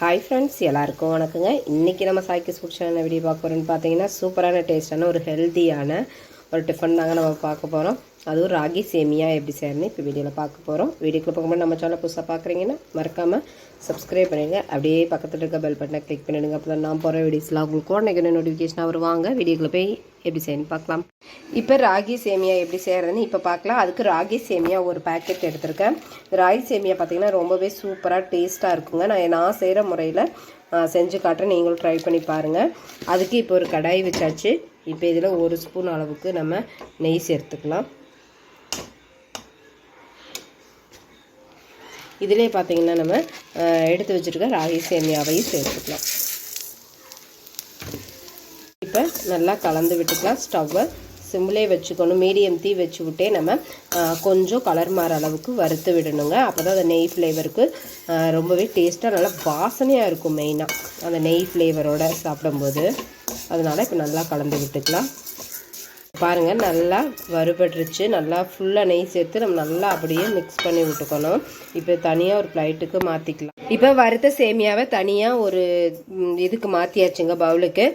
Hi friends எல்லாருக்கும் வணக்கங்க. இன்றைக்கி நம்ம சாய்க்கு ஸ்பெஷலான வீடியோ பார்க்க போகிறோன்னு பார்த்தீங்கன்னா சூப்பரான டேஸ்டான ஒரு ஹெல்த்தியான ஒரு டிஃபன் தாங்க நம்ம பார்க்க போகிறோம் அதுவும் ராகி சேமியா எப்படி செய்யணும்னு இப்போ வீடியோவில் பார்க்க போகிறோம் வீடியோக்குள்ள பார்க்கும்போது நம்ம சேனல் புதுசாக பார்க்குறீங்கன்னா மறக்காமல் சப்ஸ்கிரைப் பண்ணிடுங்க. அப்படியே பக்கத்தில் இருக்க பெல் பட்டனை கிளிக் பண்ணிடுங்க. அப்போ தான் நான் போகிற வீடியோஸ்லாம் உங்களுக்கு உடனே நோட்டிஃபிகேஷனாக வருவாங்க. வீடியோக்குள்ளே போய் எப்படி செய்யணும் பார்க்கலாம். இப்போ ராகி சேமியா எப்படி செய்கிறதுன்னு இப்போ பார்க்கலாம். அதுக்கு ராகி சேமியா ஒரு பேக்கெட் எடுத்திருக்கேன். ராகி சேமியா பார்த்திங்கன்னா ரொம்பவே சூப்பராக டேஸ்ட்டாக இருக்குங்க. நான் நான் செய்கிற முறையில் செஞ்சு காட்டுறேன். நீங்களும் ட்ரை பண்ணி பாருங்கள் அதுக்கு இப்போ ஒரு கடாய் வச்சாச்சு. இப்போ இதில் ஒரு ஸ்பூன் அளவுக்கு நம்ம நெய் சேர்த்துக்கலாம். இதிலே பார்த்தீங்கன்னா நம்ம எடுத்து வச்சுருக்க ராகி சேமியாவையும் சேர்த்துக்கலாம். இப்போ நல்லா கலந்து விட்டுக்கலாம். ஸ்டவ்வை சிம்லே வச்சுக்கணும். மீடியம் தீ வச்சு விட்டே நம்ம கொஞ்சம் கலர் மாற அளவுக்கு வறுத்து விடணுங்க. அப்போ தான் அந்த நெய் ஃப்ளேவருக்கு ரொம்பவே டேஸ்ட்டாக நல்லா வாசனையாக இருக்கும் மெயினாக அந்த நெய் ஃப்ளேவரோடு சாப்பிடும்போது. அதனால் இப்போ நல்லா கலந்து விட்டுக்கலாம். பாருங்கள் நல்லா வறுபட்டுருச்சு. நல்லா ஃபுல்லாக நெய் சேர்த்து நம்ம நல்லா அப்படியே மிக்ஸ் பண்ணி விட்டுக்கணும். இப்போ தனியாக ஒரு ப்ளைட்டுக்கு மாற்றிக்கலாம் இப்போ வறுத்த சேமியாவை தனியாக ஒரு இதுக்கு மாற்றியாச்சுங்க பவுலுக்கு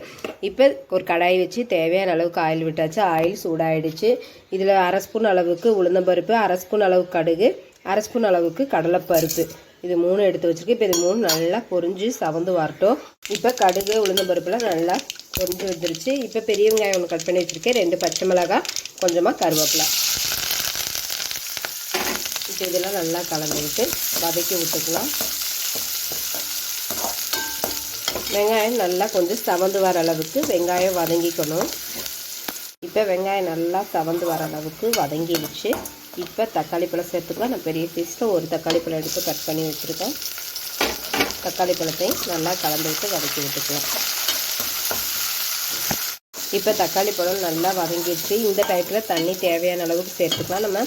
இப்போ ஒரு கடாய் வச்சு தேவையான அளவுக்கு ஆயில் விட்டாச்சு. ஆயில் சூடாயிடுச்சு. இதில் அரை ஸ்பூன் அளவுக்கு உளுந்தம்பருப்பு அரை ஸ்பூன் அளவுக்கு கடுகு அரை ஸ்பூன் அளவுக்கு கடலைப்பருப்பு. இது மூணு எடுத்து வச்சுருக்கு இப்போ இது மூணு நல்லா பொறிஞ்சு சவந்து வரட்டும். இப்போ கடுகு உளுந்தம்பருப்புலாம் நல்லா கொண்டு வந்துருச்சு. இப்போ பெரிய வெங்காயம் ஒன்று கட் பண்ணி வச்சுருக்கேன். ரெண்டு பச்சை மிளகாய் கொஞ்சமாக கருவேப்பிலை. இப்போ இதெல்லாம் நல்லா கலந்துக்கிட்டு வதக்கி விட்டுக்கலாம். வெங்காயம் நல்லா கொஞ்சம் சவந்து வர அளவுக்கு வெங்காயம் வதங்கிக்கணும். இப்போ வெங்காயம் நல்லா சவந்து வர அளவுக்கு வதங்கிடுச்சு. இப்போ தக்காளி பழம் சேர்த்துக்கலாம். நான் பெரிய பீஸில் ஒரு தக்காளி பழம் எடுத்து கட் பண்ணி வச்சுருக்கேன். தக்காளி பழத்தையும் நல்லா கலந்து விட்டு வதக்கி விட்டுக்கலாம். இப்போ தக்காளி பழம் நல்லா வதங்கிடுச்சு. இந்த டைப்பில் தண்ணி தேவையான அளவுக்கு சேர்த்துக்கலாம். நம்ம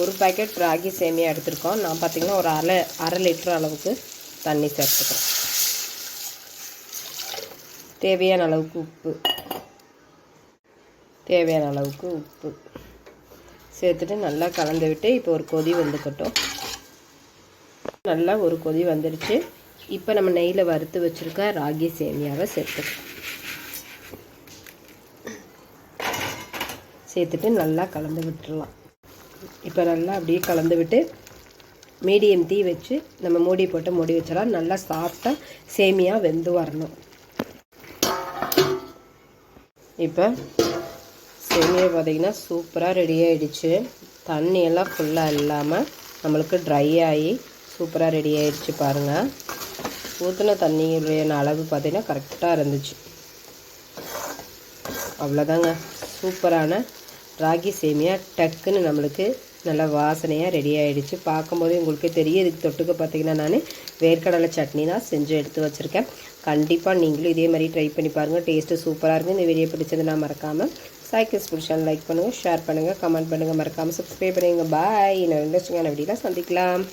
ஒரு பேக்கெட் ராகி சேமியா எடுத்துருக்கோம். நான் பார்த்திங்கன்னா ஒரு அரை அரை லிட்டர் அளவுக்கு தண்ணி சேர்த்துக்கிறோம் தேவையான அளவுக்கு உப்பு. தேவையான அளவுக்கு உப்பு. சேர்த்துட்டு நல்லா கலந்து விட்டு இப்போ ஒரு கொதி வந்துக்கட்டும். நல்லா ஒரு கொதி வந்துடுச்சு. இப்போ நம்ம நெய்யில் வறுத்து வச்சுருக்க ராகி சேமியாவை சேர்த்துக்கலாம். சேர்த்துட்டு நல்லா கலந்து விட்டுடலாம் இப்போ நல்லா அப்படியே கலந்து விட்டு மீடியம் தீ வச்சு நம்ம மூடி போட்டு மூடி வச்சிடலாம். நல்லா சாஃப்டாக சேமியா வெந்து வரணும். இப்போ சேமியா பார்த்திங்கன்னா சூப்பராக ரெடி ஆகிடுச்சு தண்ணியெல்லாம் ஃபுல்லாக இல்லாமல் நம்மளுக்கு ட்ரை ஆகி சூப்பராக ரெடி ஆகிடுச்சு பாருங்கள் ஊற்றின தண்ணியுடைய அளவு பார்த்திங்கன்னா கரெக்டாக இருந்துச்சு. அவ்வளோதாங்க. சூப்பரான ராகி சேமியா டக்குன்னு நம்மளுக்கு நல்லா வாசனையாக ரெடி ஆகிடுச்சு பார்க்கும்போது உங்களுக்கே தெரியும் இதுக்கு தொட்டுக்க பார்த்திங்கன்னா நான் வேர்க்கடலை சட்னி தான் செஞ்சு எடுத்து வச்சுருக்கேன். கண்டிப்பாக நீங்களும் இதே மாதிரி ட்ரை பண்ணி பாருங்கள் டேஸ்ட்டு சூப்பராக இருக்கும் இந்த வீடியோ பிடிச்சதுன்னா மறக்காமல் சைக்கிள்ஸ் பிடிச்சாலும் லைக் பண்ணுங்கள் ஷேர் பண்ணுங்கள் கமெண்ட் பண்ணுங்கள் மறக்காமல் சப்ஸ்கிரைப் பண்ணுங்கள் பாய் இன்னும் இன்ட்ரெஸ்டிங்கான வீடியோலாம் சந்திக்கலாம்.